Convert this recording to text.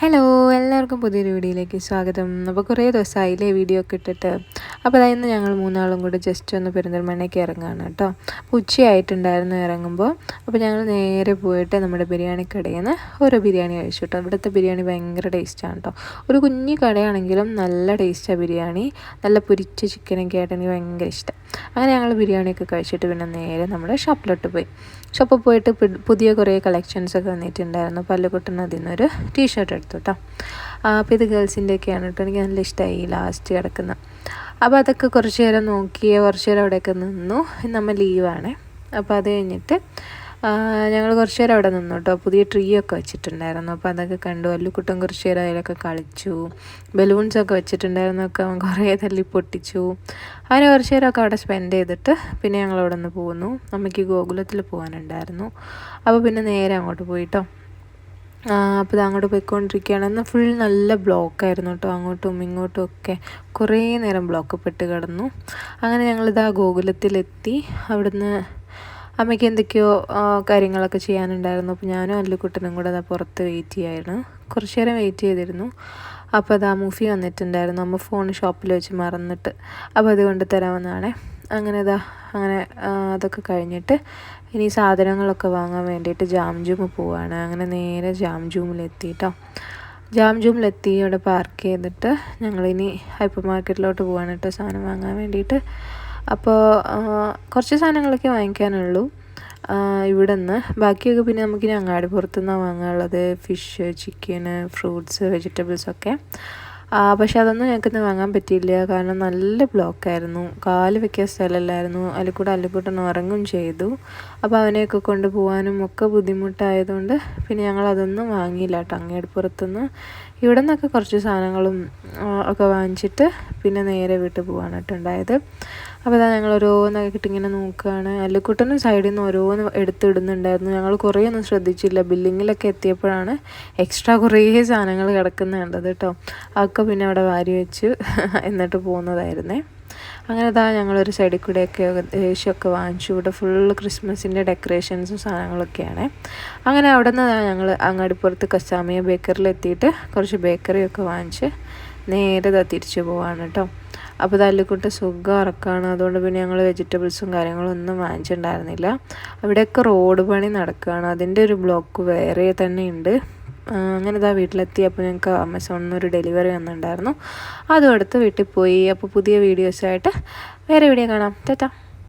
Hello എല്ലാവർക്കും പുതിയൊരു വീഡിയോയിലേക്ക് സ്വാഗതം. അപ്പോൾ കുറേ ദിവസമായില്ലേ വീഡിയോ ഒക്കെ ഇട്ടിട്ട്. അപ്പോൾ അതായത് ഞങ്ങൾ മൂന്നാളും കൂടെ ജസ്റ്റ് ഒന്ന് പെരിന്തൽമണ്ണയ്ക്ക് ഇറങ്ങുകയാണ് കേട്ടോ. അപ്പോൾ ഉച്ചയായിട്ടുണ്ടായിരുന്നു ഇറങ്ങുമ്പോൾ. അപ്പോൾ ഞങ്ങൾ നേരെ പോയിട്ട് നമ്മുടെ ബിരിയാണി കടയിൽ നിന്ന് ഓരോ ബിരിയാണി കഴിച്ചു കേട്ടോ. ഇവിടുത്തെ ബിരിയാണി ഭയങ്കര ടേസ്റ്റാണ് കേട്ടോ. ഒരു കുഞ്ഞു കടയാണെങ്കിലും നല്ല ടേസ്റ്റാണ് ബിരിയാണി. നല്ല പൊരിച്ച ചിക്കനൊക്കെ ആയിട്ട് എനിക്ക് ഭയങ്കര ഇഷ്ടം. അങ്ങനെ ഞങ്ങൾ ബിരിയാണിയൊക്കെ കഴിച്ചിട്ട് പിന്നെ നേരെ നമ്മുടെ ഷോപ്പിലോട്ട് പോയി. ഷോപ്പിൽ പോയിട്ട് പുതിയ കുറേ കളക്ഷൻസ് ഒക്കെ വന്നിട്ടുണ്ടായിരുന്നു. പല്ലുകുട്ടൻ അതിൽ നിന്നൊരു ടീഷർട്ട് എടുത്തു കേട്ടോ അപ്പോൾ ഇത് ഗേൾസിന്റെയൊക്കെയാണ് കേട്ടോ എനിക്ക് നല്ല ഇഷ്ടമായി ലാസ്റ്റ് കിടക്കുന്ന. അപ്പോൾ അതൊക്കെ കുറച്ച് നേരം നോക്കി കുറച്ച് നേരം അവിടെയൊക്കെ നിന്നു. നമ്മൾ ലീവാണ് അപ്പോൾ അത് കഴിഞ്ഞിട്ട് ഞങ്ങൾ കുറച്ച് നേരം അവിടെ നിന്നു കേട്ടോ പുതിയ ട്രീ ഒക്കെ വെച്ചിട്ടുണ്ടായിരുന്നു. അപ്പോൾ അതൊക്കെ കണ്ടു. അല്ലുക്കുട്ടം കുറച്ച് നേരം അതിലൊക്കെ കളിച്ചു. ബലൂൺസൊക്കെ വെച്ചിട്ടുണ്ടായിരുന്നൊക്കെ അവൻ കുറേ തല്ലി പൊട്ടിച്ചു. അങ്ങനെ കുറച്ച് നേരമൊക്കെ അവിടെ സ്പെൻഡ് ചെയ്തിട്ട് പിന്നെ ഞങ്ങൾ അവിടെ നിന്ന് പോകുന്നു അമ്മയ്ക്ക് ഗോകുലത്തിൽ പോകാനുണ്ടായിരുന്നു. അപ്പോൾ പിന്നെ നേരെ അങ്ങോട്ട് പോയിട്ടോ. അപ്പോൾ അങ്ങോട്ട് പോയിക്കൊണ്ടിരിക്കുകയാണ്. എന്നാൽ ഫുൾ നല്ല ബ്ലോക്കായിരുന്നു കേട്ടോ. അങ്ങോട്ടും ഇങ്ങോട്ടും ഒക്കെ കുറേ നേരം ബ്ലോക്ക് പെട്ട് കിടന്നു. അങ്ങനെ ഞങ്ങളിത് ഗോകുലത്തിലെത്തി. അവിടുന്ന് അമ്മയ്ക്ക് എന്തൊക്കെയോ കാര്യങ്ങളൊക്കെ ചെയ്യാനുണ്ടായിരുന്നു. അപ്പോൾ ഞാനും അല്ലുക്കുട്ടനും കൂടെ അതാ പുറത്ത് വെയിറ്റ് ചെയ്യായിരുന്നു. കുറച്ച് നേരം വെയിറ്റ് ചെയ്തിരുന്നു. അപ്പോൾ അതാ മൂഫി വന്നിട്ടുണ്ടായിരുന്നു. അമ്മ ഫോൺ ഷോപ്പിൽ വെച്ച് മറന്നിട്ട്. അപ്പോൾ അത് കൊണ്ട് തരാമെന്നാണേ അങ്ങനെ ഇതാ അങ്ങനെ അതൊക്കെ കഴിഞ്ഞിട്ട് ഇനി സാധനങ്ങളൊക്കെ വാങ്ങാൻ വേണ്ടിയിട്ട് ജാം ജൂമ് പോവാണ്. അങ്ങനെ നേരെ ജാം ജൂമിലെത്തിയിട്ടോ ജാം ജൂമിലെത്തി അവിടെ പാർക്ക് ചെയ്തിട്ട് ഞങ്ങളിനി ഹൈപ്പർ മാർക്കറ്റിലോട്ട് പോവാണ് കേട്ടോ സാധനം വാങ്ങാൻ വേണ്ടിയിട്ട്. അപ്പോൾ കുറച്ച് സാധനങ്ങളൊക്കെ വാങ്ങിക്കാനുള്ളൂ. ഇവിടെ നിന്ന് ബാക്കിയൊക്കെ പിന്നെ നമുക്കിനി അങ്ങാടി പുറത്തുനിന്നാണ് വാങ്ങാനുള്ളത്. ഫിഷ് ചിക്കന് ഫ്രൂട്ട്സ് വെജിറ്റബിൾസ് വെജിറ്റബിൾസൊക്കെ പക്ഷെ അതൊന്നും ഞങ്ങൾക്കിന്ന് വാങ്ങാൻ പറ്റിയില്ല. കാരണം നല്ല ബ്ലോക്കായിരുന്നു. കാൽ വെക്കാൻ സ്ഥലമല്ലായിരുന്നു അതിൽ കൂടെ അല്ലിക്കൂട്ടൻ ഉറങ്ങും ചെയ്തു. അപ്പോൾ അവനെയൊക്കെ കൊണ്ടുപോകാനും ഒക്കെ ബുദ്ധിമുട്ടായതുകൊണ്ട് പിന്നെ ഞങ്ങൾ അതൊന്നും വാങ്ങിയില്ല കേട്ടോ അങ്ങേടുപ്പുറത്തുനിന്ന് ഇവിടെ നിന്നൊക്കെ കുറച്ച് സാധനങ്ങളും ഒക്കെ വാങ്ങിച്ചിട്ട് പിന്നെ നേരെ വീട്ടിൽ പോകാനായിട്ടുണ്ടായത് അപ്പോൾ ഇതാ ഞങ്ങൾ ഓരോന്നൊക്കെ ഇങ്ങനെ നോക്കുകയാണ് അല്ലിക്കുട്ടനും സൈഡിൽ നിന്ന് ഓരോന്ന് എടുത്തിടുന്നുണ്ടായിരുന്നു. ഞങ്ങൾ കുറേ ഒന്നും ശ്രദ്ധിച്ചില്ല. ബില്ലിങ്ങിലൊക്കെ എത്തിയപ്പോഴാണ് എക്സ്ട്രാ കുറേ സാധനങ്ങൾ കിടക്കുന്നുണ്ടത് കേട്ടോ അതൊക്കെ പിന്നെ അവിടെ വാരി വെച്ച് എന്നിട്ട് പോകുന്നതായിരുന്നേ അങ്ങനെ ഇതാ ഞങ്ങളൊരു സൈഡിൽ കൂടെയൊക്കെ ഏഷ്യൊക്കെ വാങ്ങിച്ചു. ഇവിടെ ഫുള്ള് ക്രിസ്മസിന്റെ ഡെക്കറേഷൻസും സാധനങ്ങളൊക്കെയാണ്. അങ്ങനെ അവിടെ നിന്ന് ഞങ്ങൾ അങ്ങാടിപ്പുറത്ത് കസാമിയ ബേക്കറിൽ എത്തിയിട്ട് കുറച്ച് ബേക്കറിയൊക്കെ വാങ്ങിച്ച് നേരെ തിരിച്ചു പോവാണ് കേട്ടോ അപ്പോൾ തല്ലിക്കുട്ട് സുഖം ഇറക്കാണ് അതുകൊണ്ട് പിന്നെ ഞങ്ങൾ വെജിറ്റബിൾസും കാര്യങ്ങളും ഒന്നും വാങ്ങിച്ചിട്ടുണ്ടായിരുന്നില്ല. അവിടെയൊക്കെ റോഡ് പണി നടക്കുകയാണ്. അതിന്റെ ഒരു ബ്ലോക്ക് വേറെ തന്നെ ഉണ്ട്. അങ്ങനെ ഇതാ വീട്ടിലെത്തി. അപ്പോൾ ഞങ്ങൾക്ക് ആമസോണിൽ നിന്ന് ഒരു ഡെലിവറി വന്നിട്ടുണ്ടായിരുന്നു. അതും അടുത്ത് വീട്ടിൽ പോയി. അപ്പോൾ പുതിയ വീഡിയോസായിട്ട് വേറെ വീഡിയോ കാണാം. ടാറ്റാ.